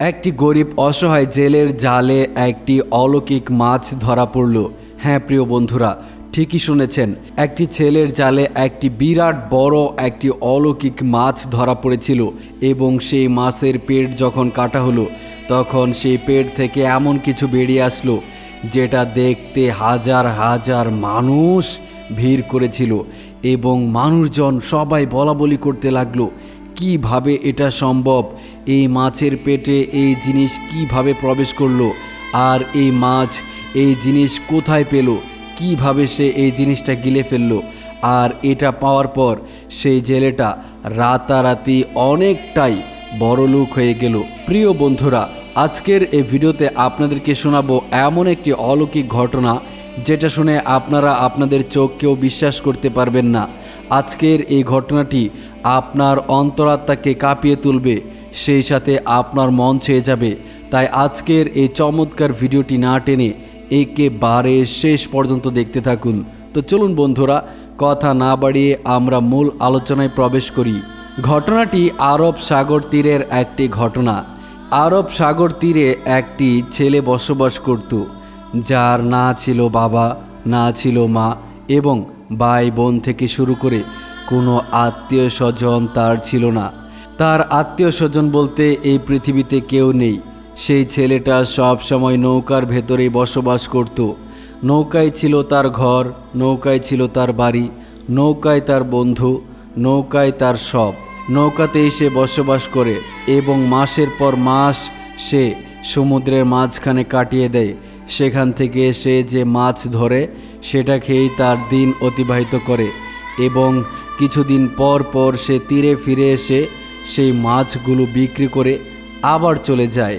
একটি গরিব অসহায় জেলের জালে একটি অলৌকিক মাছ ধরা পড়ল। হ্যাঁ প্রিয় বন্ধুরা, ঠিকই শুনেছেন, একটি ছেলের জালে একটি বিরাট বড় একটি অলৌকিক মাছ ধরা পড়েছিল এবং সেই মাছের পেট যখন কাটা হলো, তখন সেই পেট থেকে এমন কিছু বেরিয়ে আসলো যেটা দেখতে হাজার হাজার মানুষ ভিড় করেছিল এবং মানুষজন সবাই বলা বলি করতে লাগল কীভাবে এটা সম্ভব? এই মাছের পেটে এই জিনিস কীভাবে প্রবেশ করল? আর এই মাছ এই জিনিস কোথায় পেল? কীভাবে সে এই জিনিসটা গিলে ফেলল? আর এটা পাওয়ার পর সেই জেলেটা রাতারাতি অনেকটাই বড়লোক হয়ে গেল। প্রিয় বন্ধুরা, আজকের এই ভিডিওতে আপনাদেরকে শোনাবো এমন একটি অলৌকিক ঘটনা। যেটা শুনে আপনারা আপনাদের চোখকেও বিশ্বাস করতে পারবেন না। আজকের এই ঘটনাটি আপনার অন্তরাত্মাকে কাঁপিয়ে তুলবে, সেই সাথে আপনার মন ছুঁয়ে যাবে। তাই আজকের এই চমৎকার ভিডিওটি না টেনে একেবারে শেষ পর্যন্ত দেখতে থাকুন। তো চলুন বন্ধুরা, কথা না বাড়িয়ে আমরা মূল আলোচনায় প্রবেশ করি। ঘটনাটি আরব সাগর তীরের একটি ঘটনা। আরব সাগর তীরে একটি ছেলে বসবাস করত। যার না ছিল বাবা, না ছিল মা এবং ভাই বোন থেকে শুরু করে কোনো আত্মীয় স্বজন তার ছিল না। তার আত্মীয় স্বজন বলতে এই পৃথিবীতে কেউ নেই। সেই ছেলেটা সব সময় নৌকার ভেতরেই বসবাস করত। নৌকায় ছিল তার ঘর, নৌকায় ছিল তার বাড়ি, নৌকায় তার বন্ধু, নৌকায় তার সব। নৌকাতেই সে বসবাস করে এবং মাসের পর মাস সে সমুদ্রের মাঝখানে কাটিয়ে দেয়। সেখান থেকে সে যে মাছ ধরে, সেটা খেয়েই তার দিন অতিবাহিত করে এবং কিছুদিন পর পর সে তীরে ফিরে এসে সেই মাছগুলো বিক্রি করে আবার চলে যায়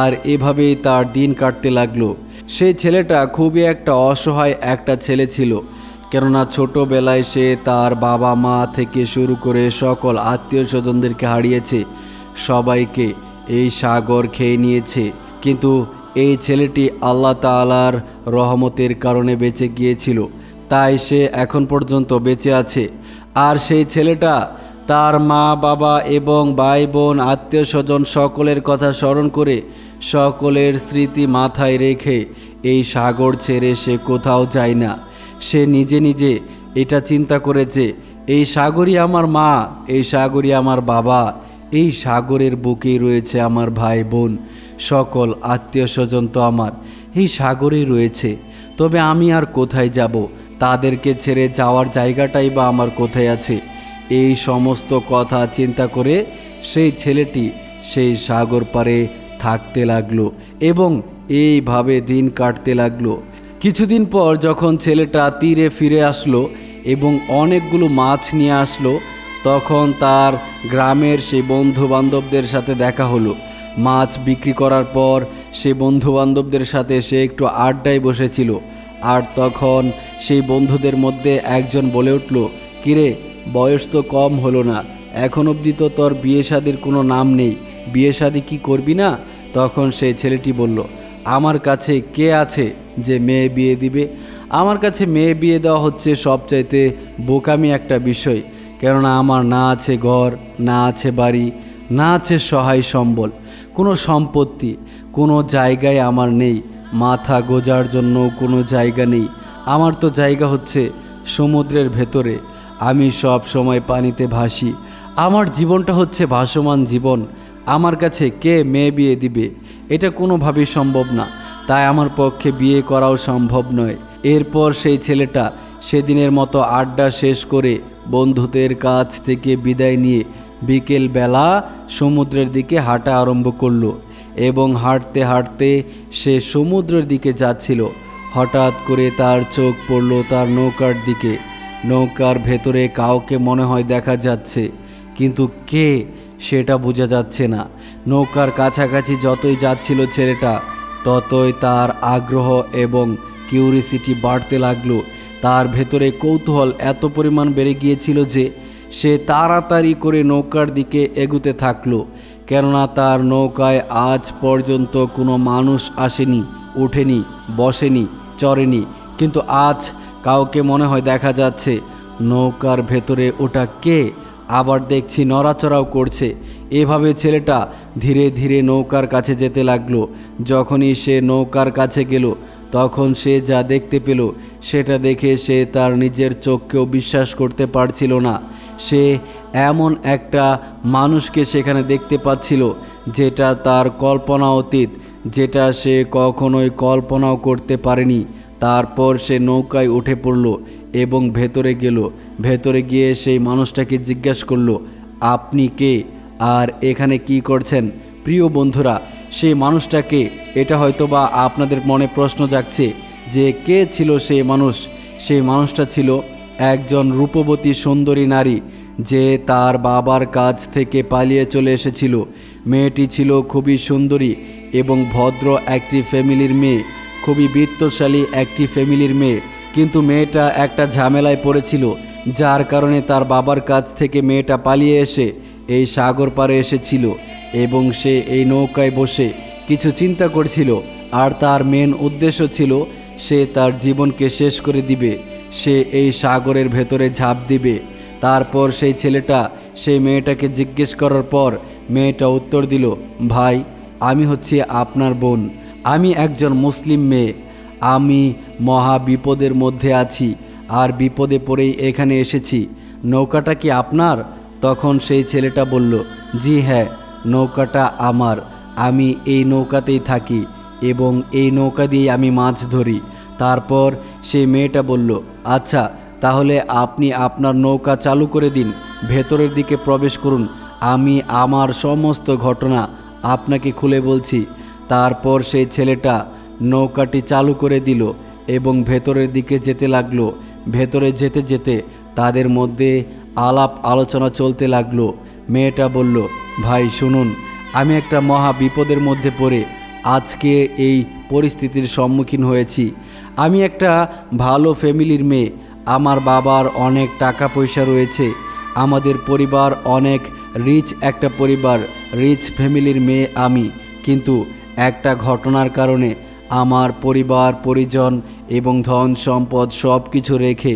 আর এভাবেই তার দিন কাটতে লাগল। সেই ছেলেটা খুবই একটা অসহায় একটা ছেলে ছিল, কেননা ছোটোবেলায় সে তার বাবা মা থেকে শুরু করে সকল আত্মীয় স্বজনদেরকে হারিয়েছে, সবাইকে এই সাগর খেয়ে নিয়েছে। কিন্তু এই ছেলেটি আল্লাহ তালার রহমতের কারণে বেঁচে গিয়েছিল, তাই সে এখন পর্যন্ত বেঁচে আছে। আর সেই ছেলেটা তার মা, বাবা এবং ভাই বোন আত্মীয় স্বজন সকলের কথা স্মরণ করে সকলের স্মৃতি মাথায় রেখে এই সাগর ছেড়ে সে কোথাও যায় না। সে নিজে নিজে এটা চিন্তা করেছে, এই সাগরই আমার মা, এই সাগরই আমার বাবা এই সাগরের বুকেই রয়েছে আমার ভাই বোন, সকল আত্মীয় স্বজন তো আমার। এই সাগরেই রয়েছে, তবে আমি আর কোথায় যাব? তাদেরকে ছেড়ে যাওয়ার জায়গাটাই বা আমার কোথায় আছে? এই সমস্ত কথা চিন্তা করে সেই ছেলেটি সেই সাগর পারে থাকতে লাগল এবং এইভাবে দিন কাটতে লাগল। কিছুদিন পর যখন ছেলেটা তীরে ফিরে আসলো এবং অনেকগুলো মাছ নিয়ে আসলো তখন তার গ্রামের সেই বন্ধু বান্ধবদের সাথে দেখা হলো। মাছ বিক্রি করার পর সে বন্ধু বান্ধবদের সাথে সে একটু আড্ডায় বসেছিল। আর তখন সেই বন্ধুদের মধ্যে একজন বলে উঠল, কিরে, বয়স তো কম হলো না। এখন অবধি তো তোর বিয়ে শাদির কোনো নাম নেই। বিয়ে শাদি কি করবি না? তখন সেই ছেলেটি বলল, আমার কাছে কে আছে যে মেয়ে বিয়ে দিবে? আমার কাছে মেয়ে বিয়ে দেওয়া হচ্ছে সবচাইতে বোকামি একটা বিষয়। কেননা আমার না আছে ঘর, না আছে বাড়ি, না আছে সহায় সম্বল। কোনো সম্পত্তি, কোনো জায়গায় আমার নেই। মাথা গোজার জন্য কোনো জায়গা নেই। আমার তো জায়গা হচ্ছে সমুদ্রের ভেতরে। আমি সব সময় পানিতে ভাসি। আমার জীবনটা হচ্ছে ভাসমান জীবন। আমার কাছে কে মেয়ে বিয়ে দিবে? এটা কোনোভাবেই সম্ভব না। তাই আমার পক্ষে বিয়ে করাও সম্ভব নয়। এরপর সেই ছেলেটা সেদিনের মতো আড্ডা শেষ করে বন্ধুদের কাছ থেকে বিদায় নিয়ে বিকেল বেলা সমুদ্রের দিকে হাঁটা আরম্ভ করল এবং হাঁটতে হাঁটতে সে সমুদ্রের দিকে যাচ্ছিল। হঠাৎ করে তার চোখ পড়ল তার নৌকার দিকে। নৌকার ভেতরে কাউকে মনে হয় দেখা যাচ্ছে, কিন্তু কে সেটা বোঝা যাচ্ছে না। নৌকার কাছাকাছি যতই যাচ্ছিল ছেলেটা, ততই তার আগ্রহ এবং কিউরিসিটি বাড়তে লাগল তার ভেতরে কৌতূহল এত পরিমাণ বেড়ে গিয়েছিল যে সে তাড়াতাড়ি করে নৌকার দিকে এগুতে থাকল, কেননা তার নৌকায় আজ পর্যন্ত কোনো মানুষ আসেনি, ওঠেনি, বসেনি, চড়েনি। কিন্তু আজ কাউকে মনে হয় দেখা যাচ্ছে, নৌকার ভেতরে ওটা কে? আবার দেখছি নড়াচড়াও করছে। এভাবে ছেলেটা ধীরে ধীরে নৌকার কাছে যেতে লাগল। যখনই সে নৌকার কাছে গেল তখন সে যা দেখতে পেল, সেটা দেখে সে তার নিজের চোখকেও বিশ্বাস করতে পারছিল না। সে এমন একটা মানুষকে সেখানে দেখতে পাচ্ছিল, যেটা তার কল্পনা অতীত, যেটা সে কখনোই কল্পনাও করতে পারেনি। তারপর সে নৌকায় উঠে পড়ল এবং ভেতরে গেল। ভেতরে গিয়ে সেই মানুষটাকে জিজ্ঞেস করল, আপনি কে? আর এখানে কি করছেন? প্রিয় বন্ধুরা সেই মানুষটাকে, এটা হয়তো বা আপনাদের মনে প্রশ্ন জাগছে যে কে ছিল সেই মানুষ? সেই মানুষটা ছিল একজন রূপবতী সুন্দরী নারী যে তার বাবার কাছ থেকে পালিয়ে চলে এসেছিল। মেয়েটি ছিল খুবই সুন্দরী এবং ভদ্র একটি ফ্যামিলির মেয়ে, খুবই বিত্তশালী একটি ফ্যামিলির মেয়ে। কিন্তু মেয়েটা একটা ঝামেলায় পড়েছিল, যার কারণে তার বাবার কাছ থেকে মেয়েটা পালিয়ে এসে এই সাগর পাড়ে এসেছিল। এবং সে এই নৌকায় বসে কিছু চিন্তা করছিল, আর তার মেন উদ্দেশ্য ছিল সে তার জীবনকে শেষ করে দিবে, সে এই সাগরের ভেতরে ঝাঁপ দিবে। তারপর সেই ছেলেটা, সেই মেয়েটাকে জিজ্ঞেস করার পর মেয়েটা উত্তর দিল, ভাই, আমি হচ্ছে আপনার বোন। আমি একজন মুসলিম মেয়ে। আমি মহা বিপদের মধ্যে আছি, আর বিপদে পড়েই এখানে এসেছি। নৌকাটা কি আপনার? তখন সেই ছেলেটা বলল, জি হ্যাঁ। নৌকাটা আমার, আমি এই নৌকাতেই থাকি এবং এই নৌকা দিয়ে আমি মাছ ধরি। তারপর সে মেয়েটা বলল আচ্ছা তাহলে আপনি আপনার নৌকা চালু করে দিন, ভেতরের দিকে প্রবেশ করুন। আমি আমার সমস্ত ঘটনা আপনাকে খুলে বলছি। তারপর সেই ছেলেটা নৌকাটি চালু করে দিল এবং ভেতরের দিকে যেতে লাগল। ভেতরে যেতে যেতে তাদের মধ্যে আলাপ আলোচনা চলতে লাগল। মেয়েটা বলল, ভাই, শুনুন, আমি একটা মহা বিপদের মধ্যে পড়ে আজকে এই পরিস্থিতির সম্মুখীন হয়েছি। আমি একটা ভালো ফ্যামিলির মেয়ে, আমার বাবার অনেক টাকা পয়সা রয়েছে, আমাদের পরিবার অনেক রিচ একটা পরিবার রিচ ফ্যামিলির মেয়ে আমি, কিন্তু একটা ঘটনার কারণে আমার পরিবার, পরিজন এবং ধন সম্পদ সব কিছু রেখে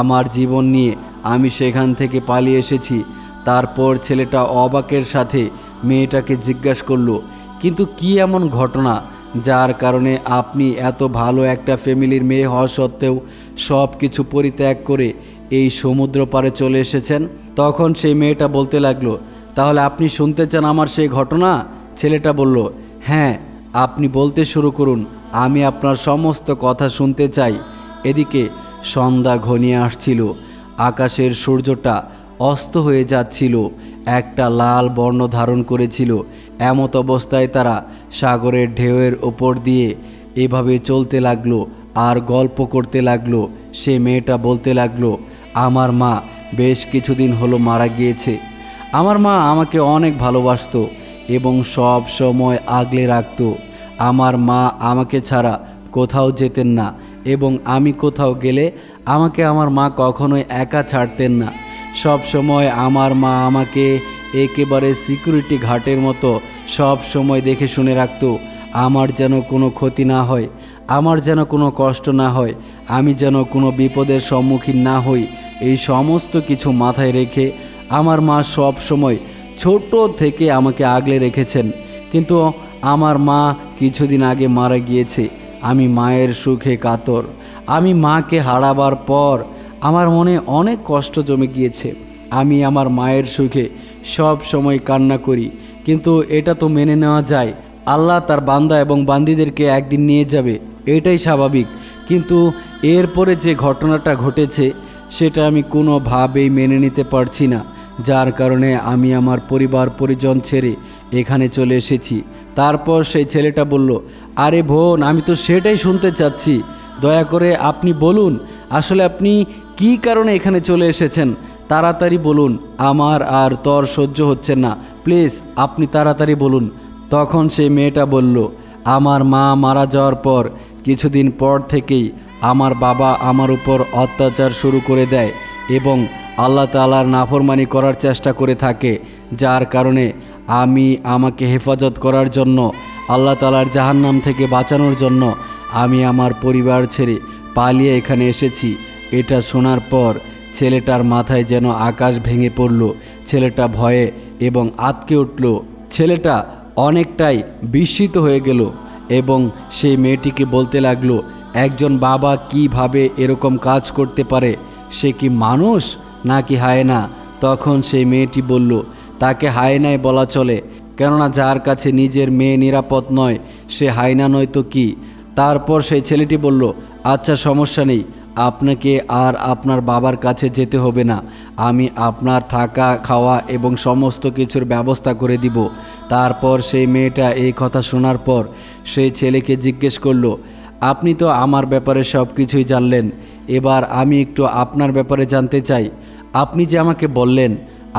আমার জীবন নিয়ে আমি সেখান থেকে পালিয়ে এসেছি। তারপর ছেলেটা অবাকের সাথে মেয়েটাকে জিজ্ঞাসা করল, কিন্তু কি এমন ঘটনা যার কারণে আপনি এত ভালো একটা ফ্যামিলির মেয়ে হওয়া সত্ত্বেও সব কিছু পরিত্যাগ করে এই সমুদ্র পারে চলে এসেছেন? তখন সেই মেয়েটা বলতে লাগল, তাহলে আপনি শুনতে চান আমার সেই ঘটনা? ছেলেটা বলল হ্যাঁ আপনি বলতে শুরু করুন, আমি আপনার সমস্ত কথা শুনতে চাই। এদিকে সন্ধ্যা ঘনিয়ে আসছিল, আকাশের সূর্যটা অস্ত হয়ে যাচ্ছিল। একটা লাল বর্ণ ধারণ করেছিল। এমত অবস্থায় তারা সাগরের ঢেউয়ের ওপর দিয়ে এভাবে চলতে লাগল আর গল্প করতে লাগল। সে মেয়েটা বলতে লাগল, আমার মা বেশ কিছুদিন হলো মারা গিয়েছে। আমার মা আমাকে অনেক ভালোবাসতো এবং সব সময় আগলে রাখত। আমার মা আমাকে ছাড়া কোথাও যেতেন না এবং আমি কোথাও গেলে আমাকে আমার মা কখনোই একা ছাড়তেন না। সব সময় আমার মা আমাকে একেবারে সিকিউরিটি ঘাটের মতো সব সময় দেখে শুনে রাখতো, আমার যেন কোনো ক্ষতি না হয়, আমার যেন কোনো কষ্ট না হয়, আমি যেন কোনো বিপদের সম্মুখীন না হই, এই সমস্ত কিছু মাথায় রেখে আমার মা সব সময় ছোট থেকে আমাকে আগলে রেখেছেন। কিন্তু আমার মা কিছুদিন আগে মারা গিয়েছে, আমি মায়ের সুখে কাতর, আমি মাকে হারাবার পর আমার মনে অনেক কষ্ট জমে গিয়েছে। আমি আমার মায়ের সুখে সব সময় কান্না করি, কিন্তু এটা তো মেনে নেওয়া যায়। আল্লাহ তার বান্দা এবং বান্দিদেরকে একদিন নিয়ে যাবে, এটাই স্বাভাবিক। কিন্তু এরপরে যে ঘটনাটা ঘটেছে, সেটা আমি কোনোভাবেই মেনে নিতে পারছি না, যার কারণে আমি আমার পরিবার পরিজন ছেড়ে এখানে চলে এসেছি। তারপর সেই ছেলেটা বলল, আরে বোন, আমি তো সেটাই শুনতে চাচ্ছি। দয়া করে আপনি বলুন, আসলে আপনি কী কারণে এখানে চলে এসেছেন? তাড়াতাড়ি বলুন, আমার আর তর সহ্য হচ্ছে না। প্লিজ, আপনি তাড়াতাড়ি বলুন। তখন সেই মেয়েটা বলল, আমার মা মারা যাওয়ার পর, কিছুদিন পর থেকেই আমার বাবা আমার উপর অত্যাচার শুরু করে দেয় এবং আল্লাহ তালার নাফরমানি করার চেষ্টা করে থাকে। যার কারণে আমি আমাকে হেফাজত করার জন্য, আল্লাহ তালার জাহান্নাম থেকে বাঁচানোর জন্য আমি আমার পরিবার ছেড়ে পালিয়ে এখানে এসেছি। এটা শোনার পর ছেলেটার মাথায় যেন আকাশ ভেঙে পড়ল, ছেলেটা ভয়ে এবং আতকে উঠল। ছেলেটা অনেকটাই বিস্মিত হয়ে গেল এবং সেই মেয়েটিকে বলতে লাগল, একজন বাবা কীভাবে এরকম কাজ করতে পারে? সে কি মানুষ নাকি হায়না? তখন সেই মেয়েটি বলল, তাকে হায়নায় বলা চলে। কেননা যার কাছে নিজের মেয়ে নিরাপদ নয়, সে হায়না নয় তো কি? তারপর সেই ছেলেটি বলল আচ্ছা সমস্যা নেই। আপনাকে আর আপনার বাবার কাছে যেতে হবে না। আমি আপনার থাকা, খাওয়া এবং সমস্ত কিছুর ব্যবস্থা করে দিব। তারপর সেই মেয়েটা এই কথা শোনার পর সেই ছেলেকে জিজ্ঞেস করল, আপনি তো আমার ব্যাপারে সব কিছুই জানলেন। এবার আমি একটু আপনার ব্যাপারে জানতে চাই। আপনি যে আমাকে বললেন,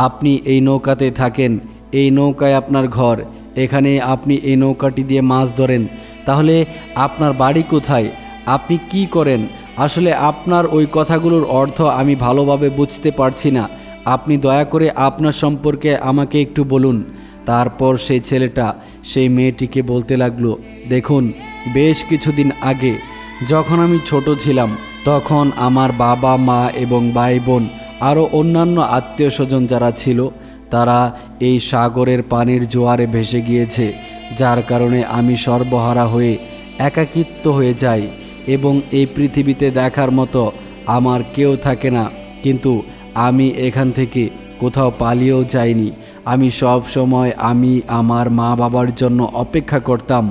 আপনি এই নৌকাতে থাকেন, এই নৌকায় আপনার ঘর। এখানে আপনি এই নৌকাটি দিয়ে মাছ ধরেন। তাহলে আপনার বাড়ি কোথায়? আপনি কি করেন? আসলে আপনার ওই কথাগুলোর অর্থ আমি ভালোভাবে বুঝতে পারছি না। আপনি দয়া করে আপনার সম্পর্কে আমাকে একটু বলুন। তারপর সেই ছেলেটা সেই মেয়েটিকে বলতে লাগল, দেখুন, বেশ কিছুদিন আগে যখন আমি ছোট ছিলাম, তখন আমার বাবা, মা এবং ভাই বোন আরও অন্যান্য আত্মীয় স্বজন যারা ছিল, তারা এই সাগরের পানির জোয়ারে ভেসে গিয়েছে, যার কারণে আমি সর্বহারা হয়ে একাকিত্ব হয়ে যাই। এবং এই পৃথিবীতে দেখার মতো আমার কেউ থাকে না। কিন্তু আমি এখান থেকে কোথাও পালিয়েও যাইনি। আমি সব সময় আমি আমার মা বাবার জন্য অপেক্ষা করতাম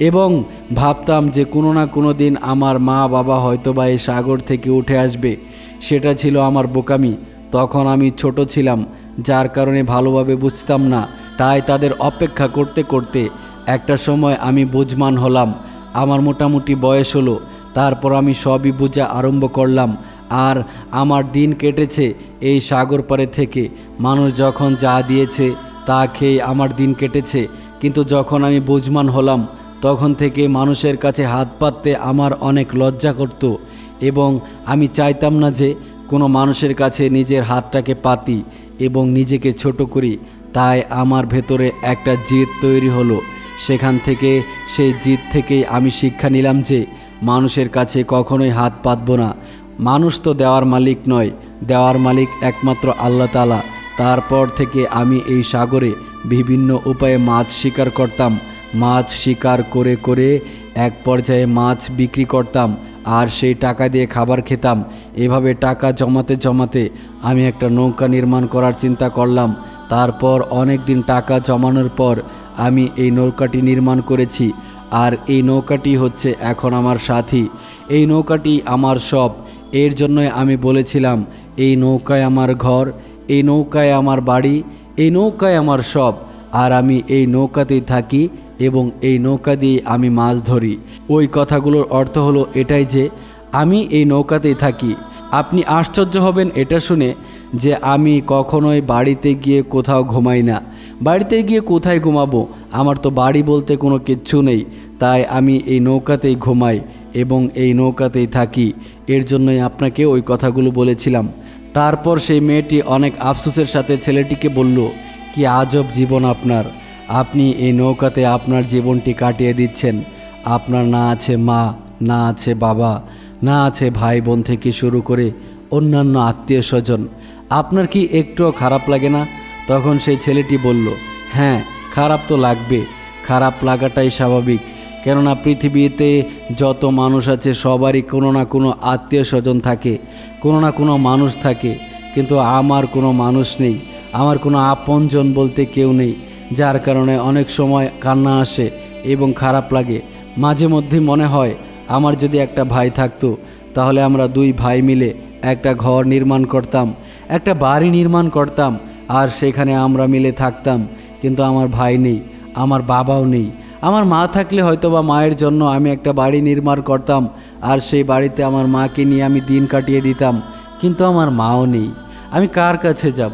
এবং ভাবতাম যে কোনো না কোনো দিন আমার মা বাবা হয়তো বা এই সাগর থেকে উঠে আসবে। সেটা ছিল আমার বোকামি। তখন আমি ছোট ছিলাম, যার কারণে ভালোভাবে বুঝতাম না। তাই তাদের অপেক্ষা করতে করতে একটা সময় আমি বুঝমান হলাম। আমার মোটামুটি বয়স হলো। তারপর আমি সবই বোঝা আরম্ভ করলাম। আর আমার দিন কেটেছে এই সাগর পারে থেকে। মানুষ যখন যা দিয়েছে তা খেয়ে আমার দিন কেটেছে। কিন্তু যখন আমি বুঝমান হলাম, তখন থেকে মানুষের কাছে হাত পাততে আমার অনেক লজ্জা করত। এবং আমি চাইতাম না যে কোনো মানুষের কাছে নিজের হাতটাকে পাতি এবং নিজেকে ছোট করি। তাই আমার ভেতরে একটা জিদ তৈরি হলো। সেখান থেকে, সেই জিদ থেকেই আমি শিক্ষা নিলাম যে মানুষের কাছে কখনোই হাত পাতব না। মানুষ তো দেওয়ার মালিক নয়, দেওয়ার মালিক একমাত্র আল্লাহ তালা তারপর থেকে আমি এই সাগরে বিভিন্ন উপায়ে মাছ শিকার করতাম। মাছ শিকার করে করে এক পর্যায়ে মাছ বিক্রি করতাম আর সেই টাকা দিয়ে খাবার খেতাম। এভাবে টাকা জমাতে জমাতে আমি একটা নৌকা নির্মাণ করার চিন্তা করলাম। তারপর অনেক দিন টাকা জমানোর পর আমি এই নৌকাটি নির্মাণ করেছি। আর এই নৌকাটি হচ্ছে এখন আমার সাথী। এই নৌকাটি আমার সব। এর জন্যই আমি বলেছিলাম, এই নৌকায় আমার ঘর, এই নৌকায় আমার বাড়ি, এই নৌকায় আমার সব। আর আমি এই নৌকাতেই থাকি এবং এই নৌকা দিয়ে আমি মাছ ধরি। ওই কথাগুলোর অর্থ হলো এটাই যে, আমি এই নৌকাতেই থাকি। আপনি আশ্চর্য হবেন এটা শুনে যে আমি কখনোই বাড়িতে গিয়ে কোথাও ঘুমাই না। বাড়িতে গিয়ে কোথায় ঘুমাবো? আমার তো বাড়ি বলতে কোনো কিচ্ছু নেই। তাই আমি এই নৌকাতেই ঘুমাই এবং এই নৌকাতেই থাকি। এর জন্যই আপনাকে ওই কথাগুলো বলেছিলাম। তারপর সেই মেয়েটি অনেক আফসোসের সাথে ছেলেটিকে বলল, কি আজব জীবন আপনার। আপনি এই নৌকাতে আপনার জীবনটি কাটিয়ে দিচ্ছেন। আপনার না আছে মা, না আছে বাবা। না আছে ভাই বোন থেকে শুরু করে অন্যান্য আত্মীয় স্বজন। আপনার কি একটুও খারাপ লাগে না? তখন সেই ছেলেটি বলল হ্যাঁ খারাপ তো লাগবে। খারাপ লাগাটাই স্বাভাবিক। কেননা পৃথিবীতে যত মানুষ আছে, সবারই কোনো না কোনো আত্মীয় স্বজন থাকে, কোনো না কোনো মানুষ থাকে। কিন্তু আমার কোনো মানুষ নেই, আমার কোনো আপনজন বলতে কেউ নেই, যার কারণে অনেক সময় কান্না আসে এবং খারাপ লাগে। মাঝে মধ্যে মনে হয় আমার যদি একটা ভাই থাকতো, তাহলে আমরা দুই ভাই মিলে একটা ঘর নির্মাণ করতাম, একটা বাড়ি নির্মাণ করতাম, আর সেখানে আমরা মিলে থাকতাম। কিন্তু আমার ভাই নেই, আমার বাবাও নেই। আমার মা থাকলে হয়তো বা মায়ের জন্য আমি একটা বাড়ি নির্মাণ করতাম, আর সেই বাড়িতে আমার মাকে নিয়ে আমি দিন কাটিয়ে দিতাম। কিন্তু আমার মাও নেই। আমি কার কাছে যাব?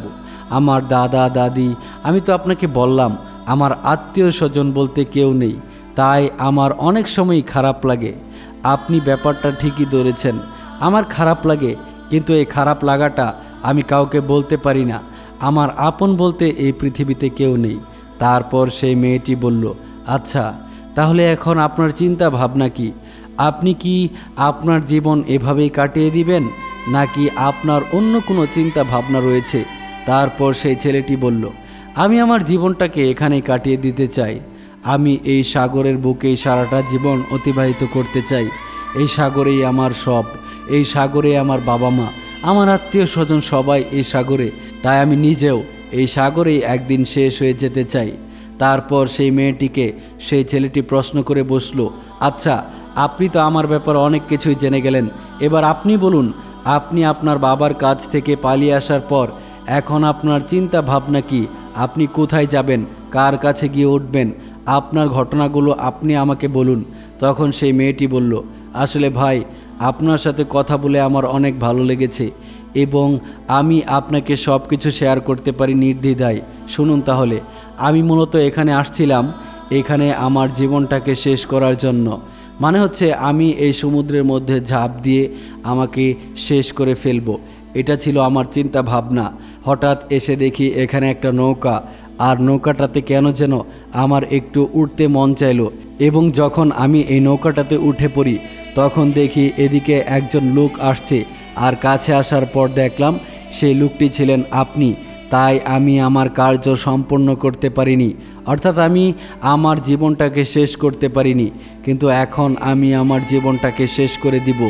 আমার দাদা, দাদি, আমি তো আপনাকে বললাম, আমার আত্মীয় স্বজন বলতে কেউ নেই। তাই আমার অনেক সময়ই খারাপ লাগে। আপনি ব্যাপারটা ঠিকই ধরেছেন। আমার খারাপ লাগে, কিন্তু এই খারাপ লাগাটা আমি কাউকে বলতে পারি না। আমার আপন বলতে এই পৃথিবীতে কেউ নেই। তারপর সেই মেয়েটি বলল আচ্ছা তাহলে এখন আপনার চিন্তা ভাবনা কি? আপনি কি আপনার জীবন এভাবেই কাটিয়ে দিবেন? নাকি আপনার অন্য কোনো চিন্তা ভাবনা রয়েছে? তারপর সেই ছেলেটি বলল, আমি আমার জীবনটাকে এখানেই কাটিয়ে দিতে চাই। আমি এই সাগরের বুকেই সারাটা জীবন অতিবাহিত করতে চাই। এই সাগরেই আমার সব। এই সাগরে আমার বাবা মা। আমার আত্মীয় স্বজন সবাই এই সাগরে। তাই আমি নিজেও এই সাগরেই একদিন শেষ হয়ে যেতে চাই। তারপর সেই মেয়েটিকে সেই ছেলেটি প্রশ্ন করে বসল আচ্ছা আপনি তো আমার ব্যাপারে অনেক কিছুই জেনে গেলেন। এবার আপনি বলুন, আপনি আপনার বাবার কাছ থেকে পালিয়ে আসার পর এখন আপনার চিন্তা ভাবনা কি? আপনি কোথায় যাবেন? কার কাছে গিয়ে উঠবেন? আপনার ঘটনাগুলো আপনি আমাকে বলুন। তখন সেই মেয়েটি বলল, আসলে ভাই, আপনার সাথে কথা বলে আমার অনেক ভালো লেগেছে এবং আমি আপনাকে সব কিছু শেয়ার করতে পারি নির্দ্বিধায়। শুনুন তাহলে, আমি মূলত এখানে আসছিলাম, এখানে আমার জীবনটাকে শেষ করার জন্য। মানে হচ্ছে আমি এই সমুদ্রের মধ্যে ঝাঁপ দিয়ে আমাকে শেষ করে ফেলব। এটা ছিল আমার চিন্তা ভাবনা। হঠাৎ এসে দেখি এখানে একটা নৌকা আর নৌকাটাতে কেন যেন আমার একটু উঠতে মন চাইলো। এবং যখন আমি এই নৌকাটাতে উঠে পড়ি, তখন দেখি এদিকে একজন লোক আসছে। আর কাছে আসার পর দেখলাম সেই লোকটি ছিলেন আপনি। তাই আমি আমার কার্য সম্পন্ন করতে পারিনি। অর্থাৎ আমি আমার জীবনটাকে শেষ করতে পারিনি। কিন্তু এখন আমি আমার জীবনটাকে শেষ করে দিব।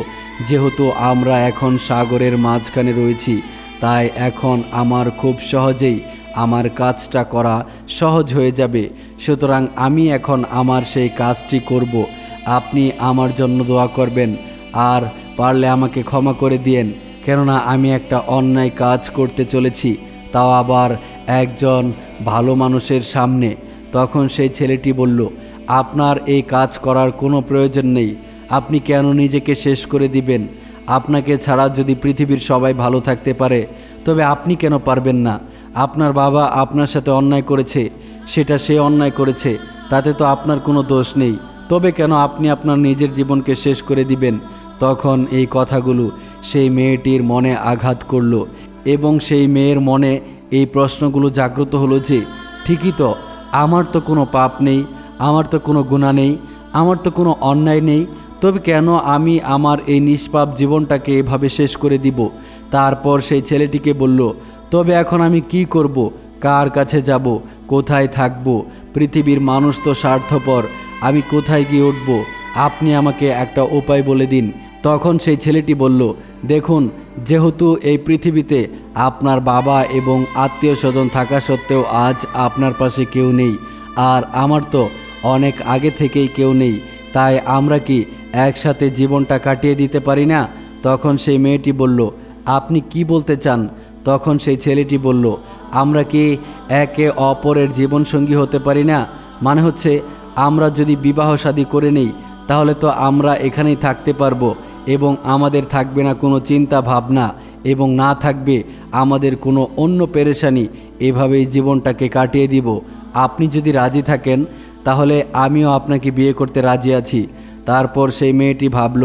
যেহেতু আমরা এখন সাগরের মাঝখানে রয়েছি, তাই এখন আমার খুব সহজেই আমার কাজটা করা সহজ হয়ে যাবে। সুতরাং আমি এখন আমার সেই কাজটি করব। আপনি আমার জন্য দোয়া করবেন। আর পারলে আমাকে ক্ষমা করে দিয়েন। কেননা আমি একটা অন্যায় কাজ করতে চলেছি, তাও আবার একজন ভালো মানুষের সামনে। তখন সেই ছেলেটি বলল, আপনার এই কাজ করার কোনো প্রয়োজন নেই। আপনি কেন নিজেকে শেষ করে দিবেন? আপনাকে ছাড়া যদি পৃথিবীর সবাই ভালো থাকতে পারে, তবে আপনি কেন পারবেন না? আপনার বাবা আপনার সাথে অন্যায় করেছে, সেটা সে অন্যায় করেছে, তাতে তো আপনার কোনো দোষ নেই। তবে কেন আপনি আপনার নিজের জীবনকে শেষ করে দিবেন? তখন এই কথাগুলো সেই মেয়েটির মনে আঘাত করল এবং সেই মেয়ের মনে এই প্রশ্নগুলো জাগ্রত হলো যে, ঠিকই তো, আমার তো কোনো পাপ নেই, আমার তো কোনো গুণা নেই, আমার তো কোনো অন্যায় নেই, তবে কেন আমি আমার এই নিষ্পাপ জীবনটাকে এভাবে শেষ করে দিব? তারপর সেই ছেলেটিকে বলল তবে এখন আমি কি করব? কার কাছে যাব? কোথায় থাকব? পৃথিবীর মানুষ তো স্বার্থপর। আমি কোথায় গিয়ে উঠব? আপনি আমাকে একটা উপায় বলে দিন। তখন সেই ছেলেটি বলল, দেখুন, যেহেতু এই পৃথিবীতে আপনার বাবা এবং আত্মীয় স্বজন থাকা সত্ত্বেও আজ আপনার পাশে কেউ নেই, আর আমার তো অনেক আগে থেকেই কেউ নেই, তাই আমরা কি একসাথে জীবনটা কাটিয়ে দিতে পারি না? তখন সেই মেয়েটি বলল, আপনি কি বলতে চান? তখন সেই ছেলেটি বলল, আমরা কি একে অপরের জীবনসঙ্গী হতে পারি না? মানে হচ্ছে, আমরা যদি বিবাহ শাদী করে নেই, তাহলে তো আমরা এখানেই থাকতে পারব এবং আমাদের থাকবে না কোনো চিন্তা ভাবনা এবং না থাকবে আমাদের কোনো অন্য পেরেশানি। এভাবেই জীবনটাকে কাটিয়ে দিব। আপনি যদি রাজি থাকেন, তাহলে আমিও আপনাকে বিয়ে করতে রাজি আছি। তারপর সেই মেয়েটি ভাবল,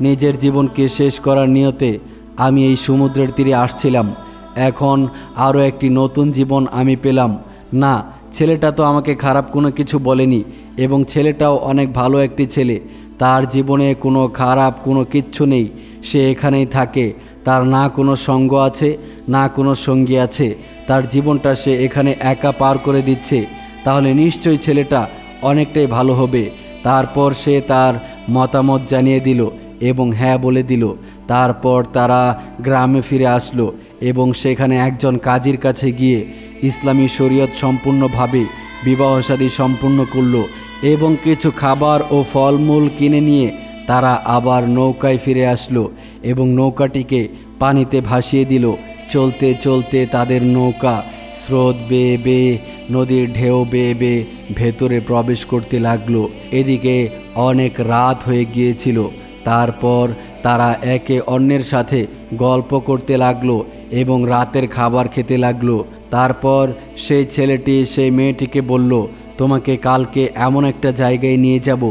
নিজের জীবনকে শেষ করার নিয়তে আমি এই সমুদ্রের তীরে আসছিলাম। এখন আরও একটি নতুন জীবন আমি পেলাম। না, ছেলেটা তো আমাকে খারাপ কোনো কিছু বলেনি, এবং ছেলেটাও অনেক ভালো একটি ছেলে। তার জীবনে কোনো খারাপ কোনো কিচ্ছু নেই, সে এখানেই থাকে। তার না কোনো সঙ্গ আছে, না কোনো সঙ্গী আছে। তার জীবনটা সে এখানে একা পার করে দিচ্ছে। তাহলে নিশ্চয়ই ছেলেটা অনেকটাই ভালো হবে। তারপর সে তার মতামত জানিয়ে দিল এবং হ্যাঁ বলে দিল। তারপর তারা গ্রামে ফিরে আসলো। এবং সেখানে একজন কাজীর কাছে গিয়ে ইসলামী শরীয়ত সম্পূর্ণভাবে বিবাহসাদী সম্পূর্ণ করল এবং কিছু খাবার ও ফলমূল কিনে নিয়ে তারা আবার নৌকায় ফিরে আসলো এবং নৌকাটিকে পানিতে ভাসিয়ে দিল। চলতে চলতে তাদের নৌকা স্রোত বেয়ে বেয়ে নদীর ঢেউ বেয়ে বেয়ে ভেতরে প্রবেশ করতে লাগল। এদিকে অনেক রাত হয়ে গিয়েছিল। তারপর তারা একে অন্যের সাথে গল্প করতে লাগল এবং রাতের খাবার খেতে লাগল। তারপর সেই ছেলেটি সেই মেয়েটিকে বলল, তোমাকে কালকে এমন একটা জায়গায় নিয়ে যাব,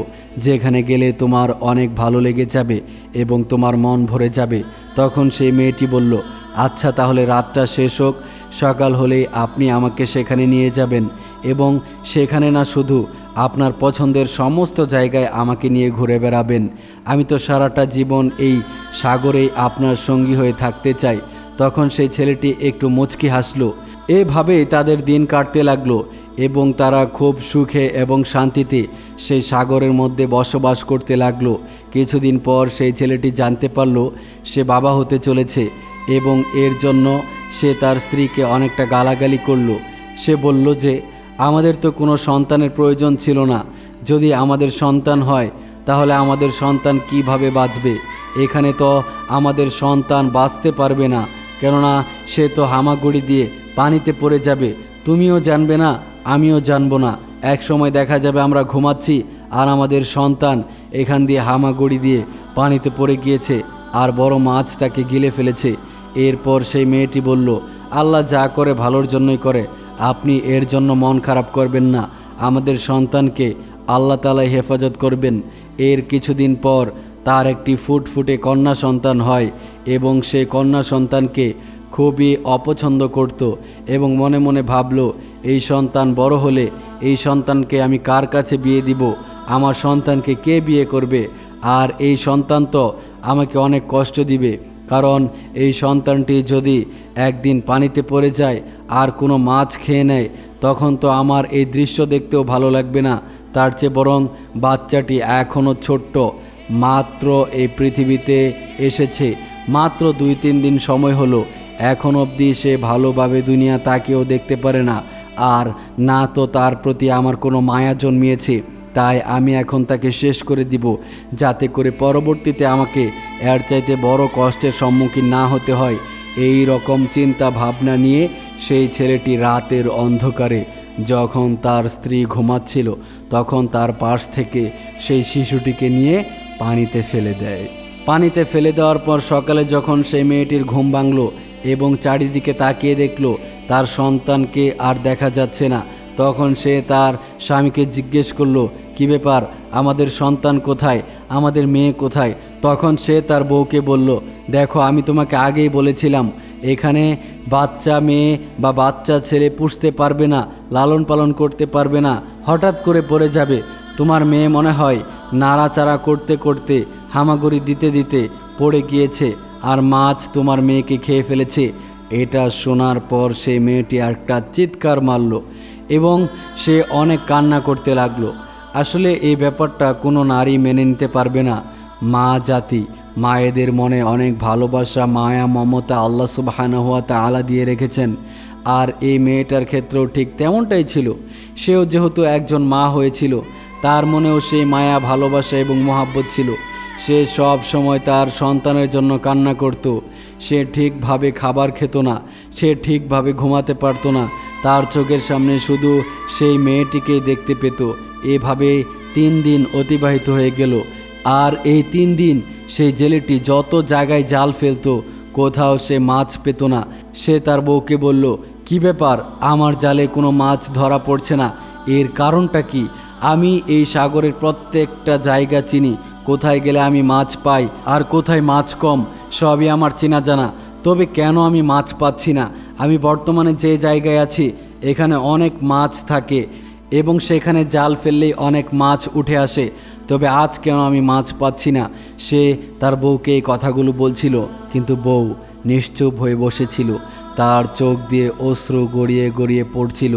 যেখানে গেলে তোমার অনেক ভালো লেগে যাবে এবং তোমার মন ভরে যাবে। তখন সেই মেয়েটি বলল আচ্ছা তাহলে রাতটা শেষ হোক। সকাল হলেই আপনি আমাকে সেখানে নিয়ে যাবেন এবং সেখানে না শুধু আপনার পছন্দের সমস্ত জায়গায় আমাকে নিয়ে ঘুরে বেড়াবেন। আমি তো সারাটা জীবন এই সাগরেই আপনার সঙ্গী হয়ে থাকতে চাই। তখন সেই ছেলেটি একটু মুচকি হাসলো। এভাবেই তাদের দিন কাটতে লাগল এবং তারা খুব সুখে এবং শান্তিতে সেই সাগরের মধ্যে বসবাস করতে লাগল। কিছুদিন পর সেই ছেলেটি জানতে পারল সে বাবা হতে চলেছে এবং এর জন্য সে তার স্ত্রীকে অনেকটা গালাগালি করল। সে বলল যে, আমাদের তো কোনো সন্তানের প্রয়োজন ছিল না। যদি আমাদের সন্তান হয়, তাহলে আমাদের সন্তান কীভাবে বাঁচবে? এখানে তো আমাদের সন্তান বাঁচতে পারবে না। কেননা সে তো হামাগুড়ি দিয়ে পানিতে পড়ে যাবে। তুমিও জানবে না, আমিও জানব না। এক সময় দেখা যাবে আমরা ঘুমাচ্ছি আর আমাদের সন্তান এখান দিয়ে হামাগুড়ি দিয়ে পানিতে পড়ে গিয়েছে আর বড় মাছ তাকে গিলে ফেলেছে। এরপর সেই মেয়েটি বলল, আল্লাহ যা করে ভালোর জন্যই করে। আপনি এর জন্য মন খারাপ করবেন না। আমাদের সন্তানকে আল্লাহ তালাই হেফাজত করবেন। এর কিছুদিন পর তার একটি ফুটফুটে কন্যা সন্তান হয় এবং সে কন্যা সন্তানকে খুবই অপছন্দ করত এবং মনে মনে ভাবল, এই সন্তান বড় হলে এই সন্তানকে আমি কার কাছে বিয়ে দিব? আমার সন্তানকে কে বিয়ে করবে? আর এই সন্তান তো আমাকে অনেক কষ্ট দিবে। কারণ এই সন্তানটি যদি একদিন পানিতে পড়ে যায় আর কোনো মাছ খেয়ে নেয়, তখন তো আমার এই দৃশ্য দেখতেও ভালো লাগবে না। তার চেয়ে বরং বাচ্চাটি এখনও ছোট্ট। মাত্র এই পৃথিবীতে এসেছে। মাত্র দুই তিন দিন সময় হলো। এখন অবধি সে ভালোভাবে দুনিয়া তাকেও দেখতে পারে না। আর না তো তার প্রতি আমার কোনো মায়া জন্মিয়েছে। তাই আমি এখন তাকে শেষ করে দিব। যাতে করে পরবর্তীতে আমাকে এর চাইতে বড় কষ্টের সম্মুখীন না হতে হয়। এই রকম চিন্তা ভাবনা নিয়ে সেই ছেলেটি রাতের অন্ধকারে যখন তার স্ত্রী ঘুমাচ্ছিল, তখন তার পাশ থেকে সেই শিশুটিকে নিয়ে পানিতে ফেলে দেয়। পানিতে ফেলে দেওয়ার পর সকালে যখন সেই মেয়েটির ঘুম ভাঙল এবং চারিদিকে তাকিয়ে দেখল তার সন্তানকে আর দেখা যাচ্ছে না, তখন সে তার স্বামীকে জিজ্ঞেস করল, কি ব্যাপার? আমাদের সন্তান কোথায়? আমাদের মেয়ে কোথায়? তখন সে তার বউকে বলল, দেখো, আমি তোমাকে আগেই বলেছিলাম, এখানে বাচ্চা মেয়ে বা বাচ্চা ছেলে পুষতে পারবে না লালন পালন করতে পারবে না, হঠাৎ করে পড়ে যাবে। তোমার মেয়ে মনে হয় নাড়াচাড়া করতে করতে হামাগুড়ি দিতে দিতে পড়ে গিয়েছে, আর মাছ তোমার মেয়েকে খেয়ে ফেলেছে। এটা শোনার পর সেই মেয়েটি একটা চিৎকার মারল এবং সে অনেক কান্না করতে লাগল। আসলে এই ব্যাপারটা কোনো নারী মেনে নিতে পারবে না। মা জাতি, মায়েদের মনে অনেক ভালোবাসা, মায়া, মমতা আল্লাহ সুবাহানহুয়া আলা দিয়ে রেখেছেন। আর এই মেয়েটার ক্ষেত্রেও ঠিক তেমনটাই ছিল। সেও যেহেতু একজন মা হয়েছিল তার মনেও সেই মায়া, ভালোবাসা এবং মহাব্বত ছিল। সে সব সময় তার সন্তানের জন্য কান্না করত। সে ঠিকভাবে খাবার খেত না, সে ঠিকভাবে ঘুমাতে পারতো না। তার চোখের সামনে শুধু সেই মেয়েটিকেই দেখতে পেত। এভাবে তিন দিন অতিবাহিত হয়ে গেল। আর এই তিন দিন সেই জেলেটি যত জায়গায় জাল ফেলতো, কোথাও সে মাছ পেত না। সে তার বউকে বলল, কি ব্যাপার? আমার জালে কোনো মাছ ধরা পড়ছে না। এর কারণটা কি? আমি এই সাগরের প্রত্যেকটা জায়গা চিনি। কোথায় গেলে আমি মাছ পাই আর কোথায় মাছ কম, সবই আমার চেনা জানা। তবে কেন আমি মাছ পাচ্ছি না? আমি বর্তমানে যে জায়গায় আছি, এখানে অনেক মাছ থাকে এবং সেখানে জাল ফেললেই অনেক মাছ উঠে আসে। তবে আজ কেন আমি মাছ পাচ্ছি না? সে তার বউকে এই কথাগুলো বলছিল, কিন্তু বউ নিশ্চুপ হয়ে বসেছিল। তার চোখ দিয়ে অশ্রু গড়িয়ে গড়িয়ে পড়ছিল।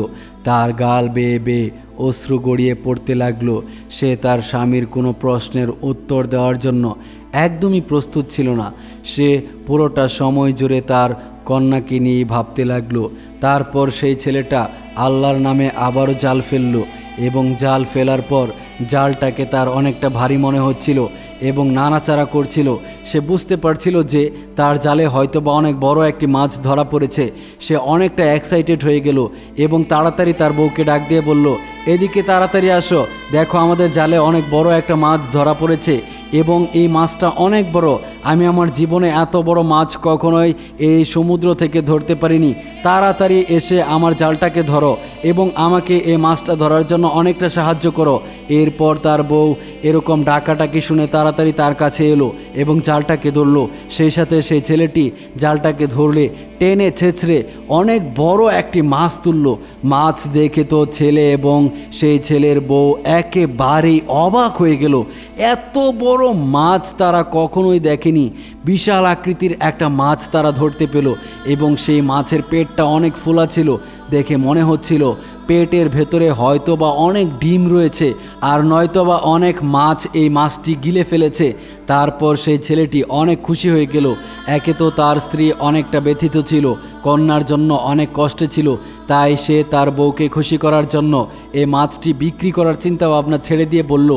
তার গাল বেয়ে বেয়ে অশ্রু গড়িয়ে পড়তে লাগল। সে তার স্বামীর কোনো প্রশ্নের উত্তর দেওয়ার জন্য একদমই প্রস্তুত ছিল না। সে পুরোটা সময় জুড়ে তার কন্যাকে নিয়ে ভাবতে লাগল। তারপর সেই ছেলেটা আল্লাহর নামে আবারও জাল ফেলল এবং জাল ফেলার পর জালটাকে তার অনেকটা ভারী মনে হচ্ছিল এবং নাড়াচাড়া করছিল। সে বুঝতে পারছিল যে তার জালে হয়তো বা অনেক বড় একটি মাছ ধরা পড়েছে। সে অনেকটা এক্সাইটেড হয়ে গেল এবং তাড়াতাড়ি তার বউকে ডাক দিয়ে বলল, এদিকে তাড়াতাড়ি আসো। দেখো আমাদের জালে অনেক বড় একটা মাছ ধরা পড়েছে এবং এই মাছটা অনেক বড়। আমি আমার জীবনে এত বড় মাছ কখনোই এই সমুদ্র থেকে ধরতে পারিনি। তাড়াতাড়ি এসে আমার জালটাকে ধরো। এবং আমাকে এ মাছটা ধরার জন্য অনেকটা সাহায্য করো। এরপর তার বউ এরকম ডাকাটাকি শুনে তাড়াতাড়ি তার কাছে এলো এবং জালটাকে ধরলো। সেই সাথে সেই ছেলেটি জালটাকে ধরলে টেনে ছেঁচড়ে অনেক বড় একটি মাছ তুলল। মাছ দেখে তো ছেলে এবং সেই ছেলের বউ একেবারেই অবাক হয়ে গেল। এত বড় মাছ তারা কখনোই দেখেনি। বিশাল আকৃতির একটা মাছ তারা ধরতে পেল এবং সেই মাছের পেটটা অনেক ফোলা ছিল। দেখে মনে হচ্ছিল পেটের ভেতরে হয়তোবা অনেক ডিম রয়েছে আর নয়তো বা অনেক মাছ এই মাছটি গিলে ফেলেছে। তারপর সেই ছেলেটি অনেক খুশি হয়ে গেল। একে তো তার স্ত্রী অনেকটা ব্যথিত ছিল, কন্যার জন্য অনেক কষ্টে ছিল তাই সে তার বউকে খুশি করার জন্য এই মাছটি বিক্রি করার চিন্তা ভাবনা ছেড়ে দিয়ে বলল,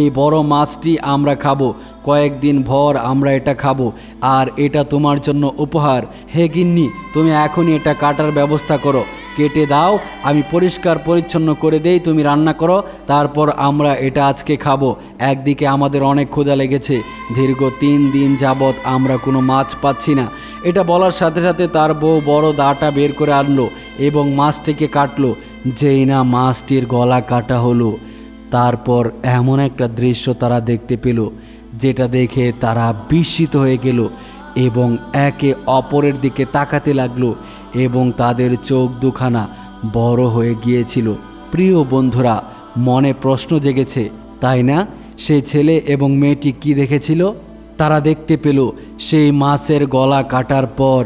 এই বড় মাছটি আমরা খাব, কয়েকদিন ভর আমরা এটা খাব, আর এটা তোমার জন্য উপহার। হে গিন্নি, তুমি এখনই এটা কাটার ব্যবস্থা করো, কেটে দাও, আমি পরিষ্কার পরিচ্ছন্ন করে দেই, তুমি রান্না করো, তারপর আমরা এটা আজকে খাব। একদিকে আমাদের অনেক ক্ষুধা লেগেছে, দীর্ঘ তিন দিন যাবৎ আমরা কোনো মাছ পাচ্ছি না। এটা বলার সাথে সাথে তার বউ বড় দাটা বের করে আনলো এবং মাছটিকে কাটলো, যেই না মাছটির গলা কাটা হলো। তারপর এমন একটা দৃশ্য তারা দেখতে পেল, যেটা দেখে তারা বিস্মিত হয়ে গেল এবং একে অপরের দিকে তাকাতে লাগল এবং তাদের চোখ দুখানা বড় হয়ে গিয়েছিল। প্রিয় বন্ধুরা, মনে প্রশ্ন জেগেছে, তাই না? সেই ছেলে এবং মেয়েটি কি দেখেছিল? তারা দেখতে পেল, সেই মাছের গলা কাটার পর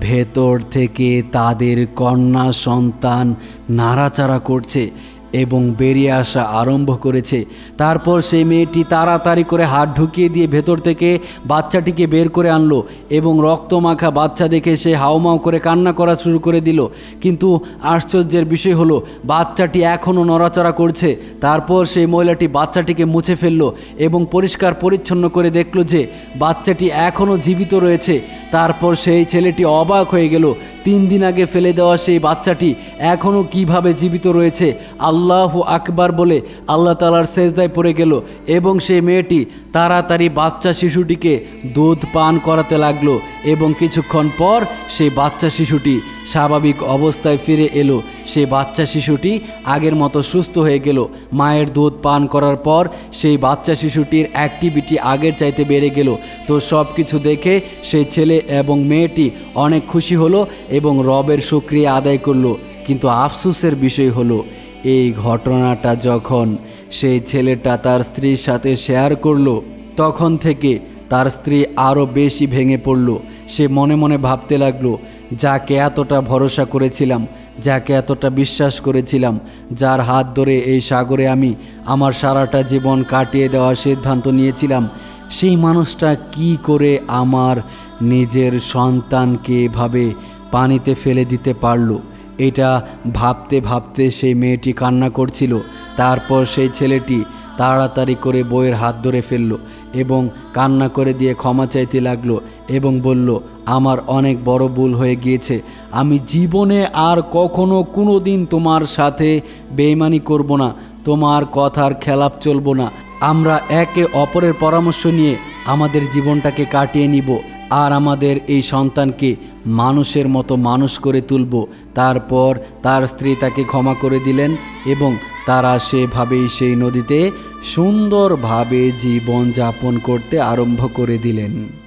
ভেতর থেকে তাদের কন্যা সন্তান নাড়াচাড়া করছে এবং বেরিয়ে আসা আরম্ভ করেছে। তারপর সেই মেয়েটি তাড়াতাড়ি করে হাত ঢুকিয়ে দিয়ে ভেতর থেকে বাচ্চাটিকে বের করে আনলো এবং রক্তমাখা বাচ্চা দেখে সে হাউমাউ করে কান্না করা শুরু করে দিল। কিন্তু আশ্চর্যের বিষয় হলো, বাচ্চাটি এখনও নড়াচড়া করছে। তারপর সেই মহিলাটি বাচ্চাটিকে মুছে ফেলল এবং পরিষ্কার পরিচ্ছন্ন করে দেখল যে বাচ্চাটি এখনও জীবিত রয়েছে। তারপর সেই ছেলেটি অবাক হয়ে গেল। তিন দিন আগে ফেলে দেওয়া সেই বাচ্চাটি এখনও কীভাবে জীবিত রয়েছে, আল্লাহ আকবার বলে আল্লাহ তালার সেজদায় পড়ে গেল এবং সেই মেয়েটি তাড়াতাড়ি বাচ্চা শিশুটিকে দুধ পান করাতে লাগল এবং কিছুক্ষণ পর সেই বাচ্চা শিশুটি স্বাভাবিক অবস্থায় ফিরে এলো। সেই বাচ্চা শিশুটি আগের মতো সুস্থ হয়ে গেল। মায়ের দুধ পান করার পর সেই বাচ্চা শিশুটির অ্যাক্টিভিটি আগের চাইতে বেড়ে গেল। তো সব কিছু দেখে সেই ছেলে এবং মেয়েটি অনেক খুশি হলো এবং রবের সুক্রিয়া আদায় করল। কিন্তু আফসুসের বিষয় হলো, এই ঘটনাটা যখন সেই ছেলেটা তার স্ত্রীর সাথে শেয়ার করল, তখন থেকে তার স্ত্রী আরও বেশি ভেঙে পড়ল। সে মনে মনে ভাবতে লাগল, যাকে এতটা ভরসা করেছিলাম, যাকে এতটা বিশ্বাস করেছিলাম, যার হাত ধরে এই সাগরে আমি আমার সারাটা জীবন কাটিয়ে দেওয়ার সিদ্ধান্ত নিয়েছিলাম, সেই মানুষটা কি করে আমার নিজের সন্তানকে এভাবে পানিতে ফেলে দিতে পারল। এটা ভাবতে ভাবতে সেই মেয়েটি কান্না করছিল। তারপর সেই ছেলেটি তাড়াতাড়ি করে বইয়ের হাত ধরে ফেলল এবং কান্না করে দিয়ে ক্ষমা চাইতে লাগল এবং বলল, আমার অনেক বড় ভুল হয়ে গিয়েছে। আমি জীবনে আর কখনো কোনো দিন তোমার সাথে বেইমানি করব না। তোমার কথার খেলাপ চলবো না। আমরা একে অপরের পরামর্শ নিয়ে আমাদের জীবনটাকে কাটিয়ে নিব। আর আমাদের এই সন্তানকে মানুষের মতো মানুষ করে তুলব। তারপর তার স্ত্রী তাকে ক্ষমা করে দিলেন এবং তারা সেভাবেই সেই নদীতে সুন্দরভাবে জীবন যাপন করতে আরম্ভ করে দিলেন।